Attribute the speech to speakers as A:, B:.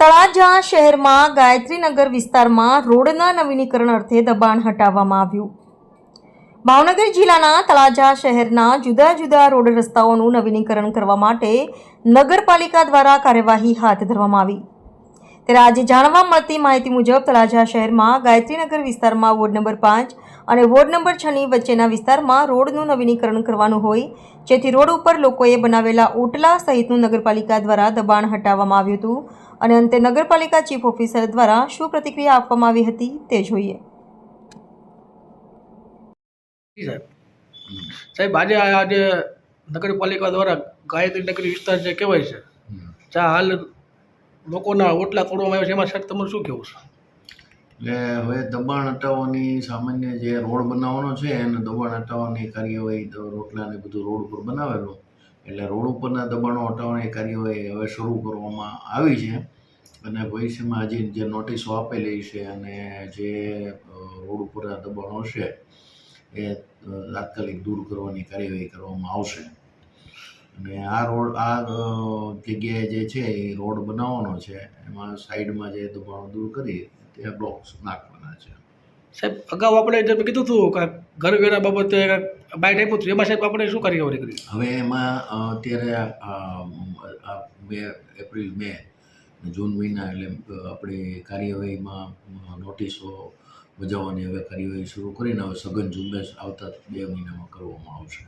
A: તળાજા શહેરમાં ગાયત્રીનગર વિસ્તારમાં રોડના નવીનીકરણ અર્થે દબાણ હટાવવામાં આવ્યું. ભાવનગર જિલ્લાના તળાજા શહેરના જુદા જુદા રોડ રસ્તાઓનું નવીનીકરણ કરવા માટે નગરપાલિકા દ્વારા કાર્યવાહી હાથ ધરવામાં આવી. ત્યારે આજે જાણવા મળતી માહિતી મુજબ તળાજા શહેરમાં ગાયત્રીનગર વિસ્તારમાં વોર્ડ નંબર પાંચ અને વોર્ડ નંબર છની વચ્ચેના વિસ્તારમાં રોડનું નવીનીકરણ કરવાનું હોય, જેથી રોડ ઉપર લોકોએ બનાવેલા ઓટલા સહિતનું નગરપાલિકા દ્વારા દબાણ હટાવવામાં આવ્યું હતું. અને અંતે નગરપાલિકા ચીફ ઓફિસર દ્વારા શું પ્રતિક્રિયા આપવામાં આવી હતી તે જોઈએ.
B: સાહેબ. સાહેબ આજે આ આજે નગરપાલિકા દ્વારા ગાયત્રી નગરી વિસ્તાર જે કહેવાય છે જ્યાં હાલ લોકોના ઓટલા તોડવામાં આવ્યા છે એમાં સાહેબ તમારું શું કહેવું છે?
C: એટલે હવે દબાણ હટાવવાની સામાન્ય જે રોડ બનાવવાનો છે એને દબાણ હટાવવાની કાર્યવાહી રોટલા ને બધું રોડ ઉપર બનાવેલું. એટલે રોડ ઉપરના દબાણો હટાવવાની કાર્યવાહી હવે શરૂ કરવામાં આવી છે. અને ભવિષ્યમાં હજી જે નોટિસો આપેલી છે અને જે રોડ ઉપરના દબાણો છે એ તાત્કાલિક દૂર કરવાની કાર્યવાહી કરવામાં આવશે. અને આ રોડ, આ જગ્યાએ જે છે એ રોડ બનાવવાનો છે. એમાં સાઈડમાં જે દબાણો દૂર કરી ત્યાં બ્લોક્સ નાખવાના છે.
B: સાહેબ, અગાઉ આપણે જેમ કીધું હતું કે ઘરવેરા બાબતે બાઇટ આપ્યું હતું, એમાં સાહેબ આપણે શું કાર્યવાહી કરી
C: હવે એમાં અત્યારે મે એપ્રિલ મે જૂન મહિના એટલે આપણી કાર્યવાહીમાં નોટિસો બજાવવાની હવે કાર્યવાહી શરૂ કરીને હવે સઘન ઝુંબેશ આવતા બે મહિનામાં કરવામાં આવશે.